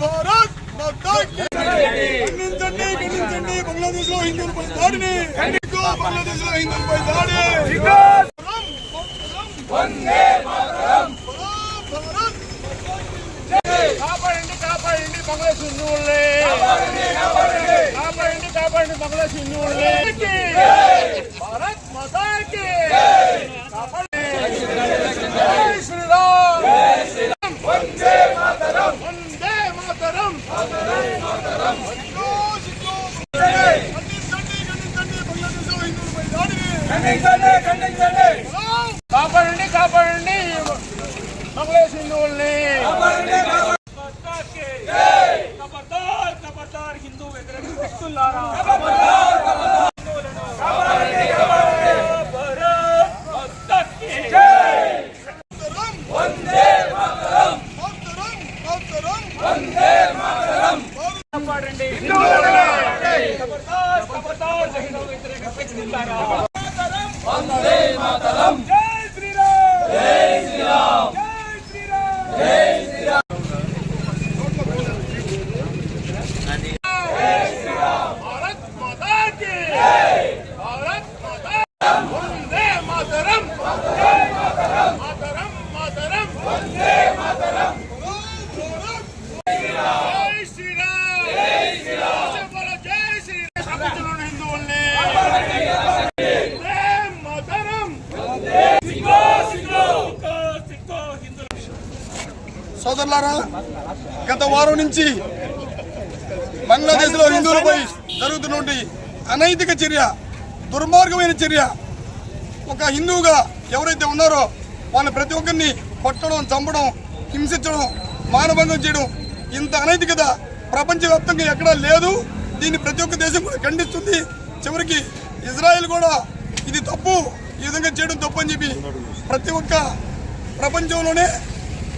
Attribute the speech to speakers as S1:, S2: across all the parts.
S1: భారత్ ఖండించండి ఖండించండి బంగ్లాదేశ్లో హిందువులపై దాడిని బంగ్లాదేశ్లో హిందువులపై దాడి
S2: కాపాడండి కాపాడండి బంగ్లాదేశ్ హిందువుల్ని కాపాడండి. కాపాడండి బంగ్లాదేశ్ హిందువుల్ని భారత్ మాతాకి కాపాడండి జై శ్రీరామ్ వందే మాతరం వందే మాతరం
S1: ఖండించండి ఖండించండి బంగ్లాదేశ్లో హిందువులపై దాడిని
S2: కాపాడండి కాపాడండి. బంగ్లాదేశ్ హిందువుల్ని వందే మాతరం!
S1: సోదరులారా గత వారం నుంచి బంగ్లాదేశ్లో హిందువులపై జరుగుతున్నటువంటి అనైతిక చర్య దుర్మార్గమైన చర్య ఒక హిందువుగా ఎవరైతే ఉన్నారో వాళ్ళ ప్రతి ఒక్కరిని కొట్టడం చంపడం హింసించడం మానభంగం చేయడం ఇంత అనైతికత ప్రపంచవ్యాప్తంగా ఎక్కడా లేదు. దీన్ని ప్రతి ఒక్క దేశం కూడా ఖండిస్తుంది. చివరికి ఇజ్రాయెల్ కూడా ఇది తప్పు ఈ విధంగా చేయడం తప్పు అని చెప్పి ప్రతి ఒక్క ప్రపంచంలోనే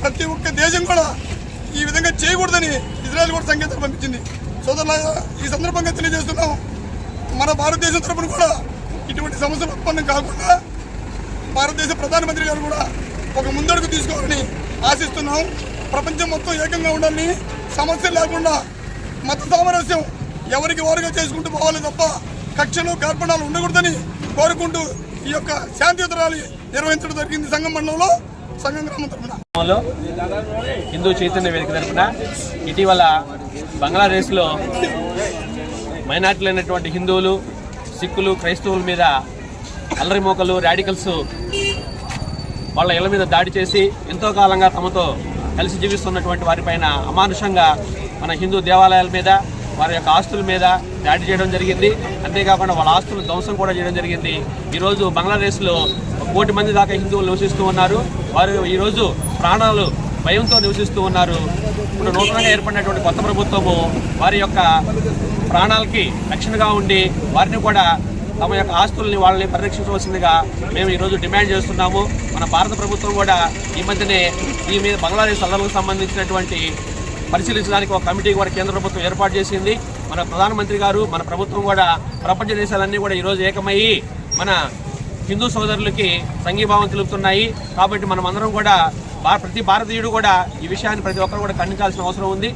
S1: ప్రతి ఒక్క దేశం కూడా ఈ విధంగా చేయకూడదని ఇజ్రాయెల్ కూడా సంకేతం పంపించింది. సోదరులారా ఈ సందర్భంగా తెలియజేస్తున్నాం. మన భారతదేశం తరఫున కూడా ఇటువంటి సమస్యలు ఉత్పన్నం కాకుండా భారతదేశ ప్రధానమంత్రి గారు కూడా ఒక ముందడుగు తీసుకోవాలని ఆశిస్తున్నాం. ప్రపంచం మొత్తం ఏకంగా ఉండాలని సమస్యలు లేకుండా మత సామరస్యం ఎవరికి వారుగా చేసుకుంటూ పోవాలి తప్ప కక్షలు కార్పణాలు ఉండకూడదని కోరుకుంటూ ఈ యొక్క శాంతియుత ర్యాలీ నిర్వహించడం జరిగింది సంఘం మండలంలో సంఘం గ్రామం తరఫున
S3: గ్రామంలో హిందూ చైతన్య వేదిక తరపున ఇటీవల బంగ్లాదేశ్లో మైనార్టీలైనటువంటి హిందువులు సిక్కులు క్రైస్తవుల మీద అల్లరి మోకలు రాడికల్స్ వాళ్ళ ఇళ్ళ మీద దాడి చేసి ఎంతో కాలంగా తమతో కలిసి జీవిస్తున్నటువంటి వారిపైన అమానుషంగా మన హిందూ దేవాలయాల మీద వారి యొక్క ఆస్తుల మీద దాడి చేయడం జరిగింది. అంతేకాకుండా వాళ్ళ ఆస్తులు ధ్వంసం కూడా చేయడం జరిగింది. ఈరోజు బంగ్లాదేశ్లో కోటి మంది దాకా హిందువులు నివసిస్తూ ఉన్నారు. వారు ఈరోజు ప్రాణాలు భయంతో నివసిస్తూ ఉన్నారు. ఇప్పుడు నూతనంగా ఏర్పడినటువంటి కొత్త ప్రభుత్వము వారి యొక్క ప్రాణాలకి రక్షణగా ఉండి వారిని కూడా తమ యొక్క ఆస్తుల్ని వాళ్ళని పరిరక్షించవలసిందిగా మేము ఈరోజు డిమాండ్ చేస్తున్నాము. మన భారత ప్రభుత్వం కూడా ఈ మధ్యనే ఈ మీద బంగ్లాదేశ్ అల్లర్లకు సంబంధించినటువంటి పరిశీలించడానికి ఒక కమిటీ కూడా కేంద్ర ప్రభుత్వం ఏర్పాటు చేసింది. మన ప్రధానమంత్రి గారు మన ప్రభుత్వం కూడా ప్రపంచ దేశాలన్నీ కూడా ఈరోజు ఏకమయ్యి మన హిందూ సోదరులకి సంఘీభావం తెలుపుతున్నాయి. కాబట్టి మనం అందరం కూడా ప్రతి భారతీయుడు కూడా ఈ విషయాన్ని ప్రతి ఒక్కరు కూడా ఖండించాల్సిన అవసరం ఉంది.